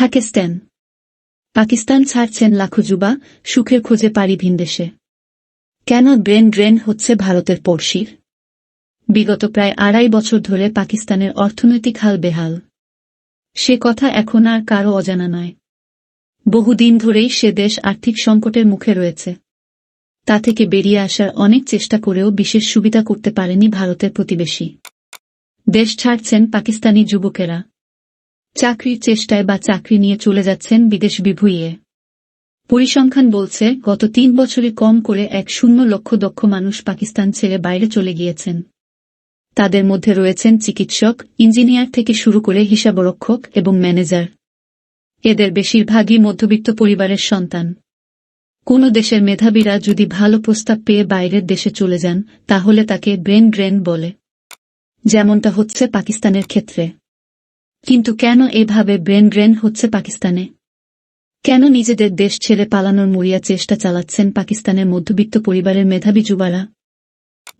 পাকিস্তান পাকিস্তান ছাড়ছেন লাখো যুবা সুখের খোঁজে পাড়ি ভিনদেশে কেন ব্রেন ড্রেন হচ্ছে ভারতের পড়শির? বিগত প্রায় আড়াই বছর ধরে পাকিস্তানের অর্থনৈতিক হাল বেহাল। সে কথা এখন আর কারও অজানা নয়। বহুদিন ধরেই সে দেশ আর্থিক সংকটের মুখে রয়েছে। তা থেকে বেরিয়ে আসার অনেক চেষ্টা করেও বিশেষ সুবিধা করতে পারেনি ভারতের প্রতিবেশী। দেশ ছাড়ছেন পাকিস্তানি যুবকেরা। চাকরির চেষ্টায় বা চাকরি নিয়ে চলে যাচ্ছেন বিদেশ বিভুইয়ে। পরিসংখ্যান বলছে, গত তিন বছরে কম করে এক শূন্য লক্ষ দক্ষ মানুষ পাকিস্তান ছেড়ে বাইরে চলে গিয়েছেন। তাদের মধ্যে রয়েছেন চিকিৎসক, ইঞ্জিনিয়ার থেকে শুরু করে হিসাবরক্ষক এবং ম্যানেজার। এদের বেশিরভাগই মধ্যবিত্ত পরিবারের সন্তান। কোন দেশের মেধাবীরা যদি ভালো প্রস্তাব পেয়ে বাইরের দেশে চলে যান, তাহলে তাকে ব্রেন ড্রেন বলে। যেমনটা হচ্ছে পাকিস্তানের ক্ষেত্রে। কিন্তু কেন এভাবে ব্রেন ড্রেন হচ্ছে পাকিস্তানে? কেন নিজেদের দেশ ছেড়ে পালানোর মরিয়া চেষ্টা চালাচ্ছেন পাকিস্তানের মধ্যবিত্ত পরিবারের মেধাবী যুবারা?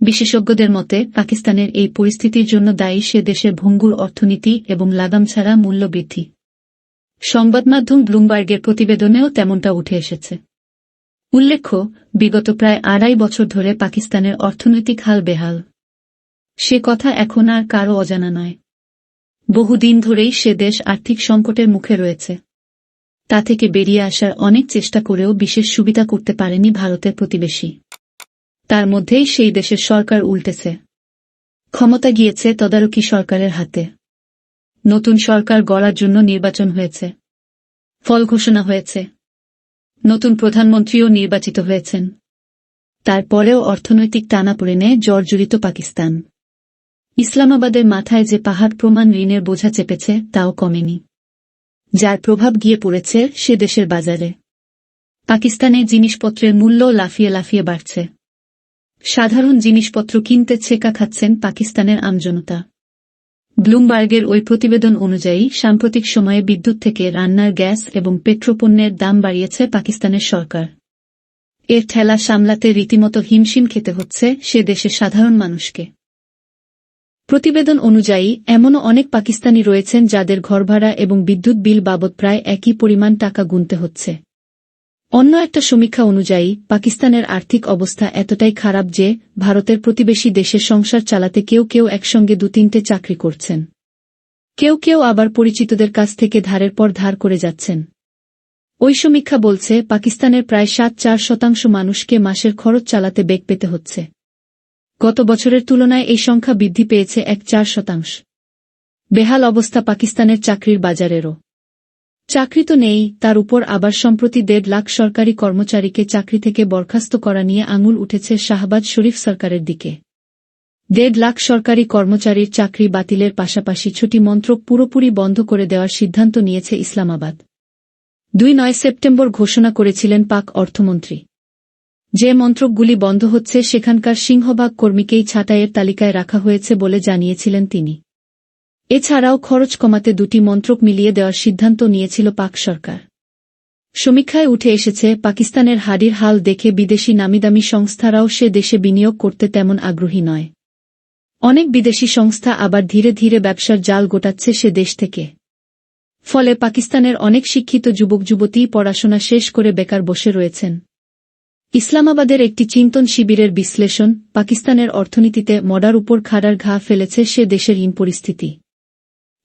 বিশেষজ্ঞদের মতে, পাকিস্তানের এই পরিস্থিতির জন্য দায়ী সে দেশের ভঙ্গুর অর্থনীতি এবং লাগাম ছাড়া মূল্য বৃদ্ধি। সংবাদমাধ্যম ব্লুমবার্গের প্রতিবেদনেও তেমনটা উঠে এসেছে। উল্লেখ্য, বিগত প্রায় আড়াই বছর ধরে পাকিস্তানের অর্থনৈতিক হাল বেহাল। সে কথা এখন আর কারও অজানা নয়। বহুদিন ধরেই সে দেশ আর্থিক সংকটের মুখে রয়েছে। তা থেকে বেরিয়ে আসার অনেক চেষ্টা করেও বিশেষ সুবিধা করতে পারেনি ভারতের প্রতিবেশী। তার মধ্যেই সেই দেশের সরকার উল্টেছে। ক্ষমতা গিয়েছে তদারকি সরকারের হাতে। নতুন সরকার গড়ার জন্য নির্বাচন হয়েছে। ফল ঘোষণা হয়েছে। নতুন প্রধানমন্ত্রীও নির্বাচিত হয়েছেন। তারপরেও অর্থনৈতিক টানাপোড়েনে জর্জরিত পাকিস্তান। ইসলামাবাদের মাথায় যে পাহাড় প্রমাণ ঋণের বোঝা চেপেছে, তাও কমেনি। যার প্রভাব গিয়ে পড়েছে সে দেশের বাজারে। পাকিস্তানে জিনিসপত্রের মূল্য লাফিয়ে লাফিয়ে বাড়ছে। সাধারণ জিনিসপত্র কিনতে ছেকা খাচ্ছেন পাকিস্তানের আমজনতা। ব্লুমবার্গের ওই প্রতিবেদন অনুযায়ী, সাম্প্রতিক সময়ে বিদ্যুৎ থেকে রান্নার গ্যাস এবং পেট্রোপণ্যের দাম বাড়িয়েছে পাকিস্তানের সরকার। এর ঠেলা সামলাতে রীতিমতো হিমশিম খেতে হচ্ছে সে দেশের সাধারণ মানুষকে। প্রতিবেদন অনুযায়ী, এমনও অনেক পাকিস্তানি রয়েছেন যাদের ঘরভাড়া এবং বিদ্যুৎ বিল বাবদ প্রায় একই পরিমাণ টাকা গুনতে হচ্ছে। অন্য একটা সমীক্ষা অনুযায়ী, পাকিস্তানের আর্থিক অবস্থা এতটাই খারাপ যে, ভারতের প্রতিবেশী দেশের সংসার চালাতে কেউ কেউ একসঙ্গে দু তিনটে চাকরি করছেন। কেউ কেউ আবার পরিচিতদের কাছ থেকে ধারের পর ধার করে যাচ্ছেন। ওই সমীক্ষা বলছে, পাকিস্তানের প্রায় সাত চার শতাংশ মানুষকে মাসের খরচ চালাতে বেগ পেতে হচ্ছে। গত বছরের তুলনায় এই সংখ্যা বৃদ্ধি পেয়েছে এক চার শতাংশ। বেহাল অবস্থা পাকিস্তানের চাকরির বাজারেরও। চাকরি তো নেই, তার উপর আবার সম্প্রতি দেড় লাখ সরকারি কর্মচারীকে চাকরি থেকে বরখাস্ত করা নিয়ে আঙুল উঠেছে শাহবাজ শরীফ সরকারের দিকে। দেড় লাখ সরকারি কর্মচারীর চাকরি বাতিলের পাশাপাশি ছুটি মন্ত্রক পুরোপুরি বন্ধ করে দেওয়ার সিদ্ধান্ত নিয়েছে ইসলামাবাদ। দুই নয় সেপ্টেম্বর ঘোষণা করেছিলেন পাক অর্থমন্ত্রী। যে মন্ত্রকগুলি বন্ধ হচ্ছে সেখানকার সিংহভাগ কর্মীকেই ছাঁটাইয়ের তালিকায় রাখা হয়েছে বলে জানিয়েছিলেন তিনি। এছাড়াও খরচ কমাতে দুটি মন্ত্রক মিলিয়ে দেওয়ার সিদ্ধান্ত নিয়েছিল পাক সরকার। সমীক্ষায় উঠে এসেছে, পাকিস্তানের হাড়ির হাল দেখে বিদেশি নামিদামি সংস্থারাও সে দেশে বিনিয়োগ করতে তেমন আগ্রহী নয়। অনেক বিদেশি সংস্থা আবার ধীরে ধীরে ব্যবসার জাল গোটাচ্ছে সে দেশ থেকে। ফলে পাকিস্তানের অনেক শিক্ষিত যুবক যুবতী পড়াশোনা শেষ করে বেকার বসে রয়েছেন। ইসলামাবাদের একটি চিন্তন শিবিরের বিশ্লেষণ পাকিস্তানের অর্থনীতিতে মডার উপর খাড়ার ঘা ফেলেছে সে দেশের ঋণ পরিস্থিতি।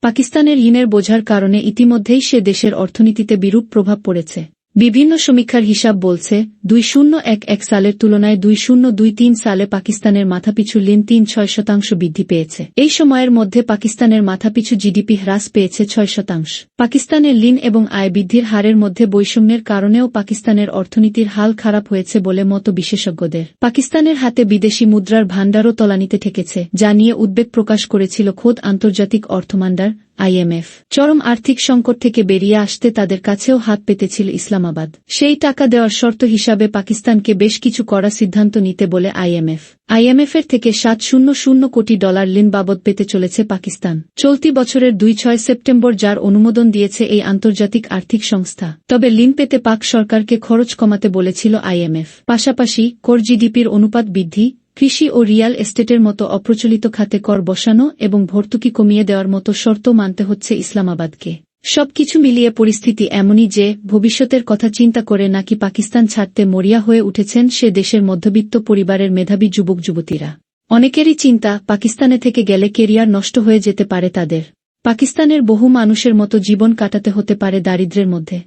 পাকিস্তানের ঋণের বোঝার কারণে ইতিমধ্যেই সে দেশের অর্থনীতিতে বিরূপ প্রভাব পড়েছে। বিভিন্ন সমীক্ষার হিসাব বলছে, দুই শূন্য এক এক সালের তুলনায় দুই শূন্য দুই তিন সালে পাকিস্তানের মাথাপিছু ঋণ তিন ছয় শতাংশ বৃদ্ধি পেয়েছে। এই সময়ের মধ্যে পাকিস্তানের মাথাপিছু জিডিপি হ্রাস পেয়েছে ছয় শতাংশ। পাকিস্তানের ঋণ এবং আয় বৃদ্ধির হারের মধ্যে বৈষম্যের কারণেও পাকিস্তানের অর্থনীতির হাল খারাপ হয়েছে বলে মত বিশেষজ্ঞদের। পাকিস্তানের হাতে বিদেশি মুদ্রার ভাণ্ডারও তলানিতে ঠেকেছে, যা নিয়ে উদ্বেগ প্রকাশ করেছিল খোদ আন্তর্জাতিক অর্থমান্ডার আইএমএফ। চরম আর্থিক সংকট থেকে বেরিয়ে আসতে তাদের কাছেও হাত পেতেছিল ইসলামাবাদ। সেই টাকা দেওয়ার শর্ত হিসাবে পাকিস্তানকে বেশ কিছু করা সিদ্ধান্ত নিতে বলে আইএমএফ। আইএমএফের থেকে সাত শূন্য শূন্য কোটি ডলার ঋণ বাবদ পেতে চলেছে পাকিস্তান। চলতি বছরের দুই ছয় সেপ্টেম্বর যার অনুমোদন দিয়েছে এই আন্তর্জাতিক আর্থিক সংস্থা। তবে ঋণ পেতে পাক সরকারকে খরচ কমাতে বলেছিল আইএমএফ। পাশাপাশি, কর জিডিপির অনুপাত বৃদ্ধি, কৃষি ও রিয়াল এস্টেটের মতো অপ্রচলিত খাতে কর বসানো এবং ভর্তুকি কমিয়ে দেওয়ার মতো শর্ত মানতে হচ্ছে ইসলামাবাদকে। সবকিছু মিলিয়ে পরিস্থিতি এমনই যে, ভবিষ্যতের কথা চিন্তা করে নাকি পাকিস্তান ছাড়তে মরিয়া হয়ে উঠেছেন সে দেশের মধ্যবিত্ত পরিবারের মেধাবী যুবক যুবতীরা অনেকেরই চিন্তা, পাকিস্তানে থেকে গেলে কেরিয়ার নষ্ট হয়ে যেতে পারে তাদের। পাকিস্তানের বহু মানুষের মতো জীবন কাটাতে হতে পারে দারিদ্রের মধ্যে।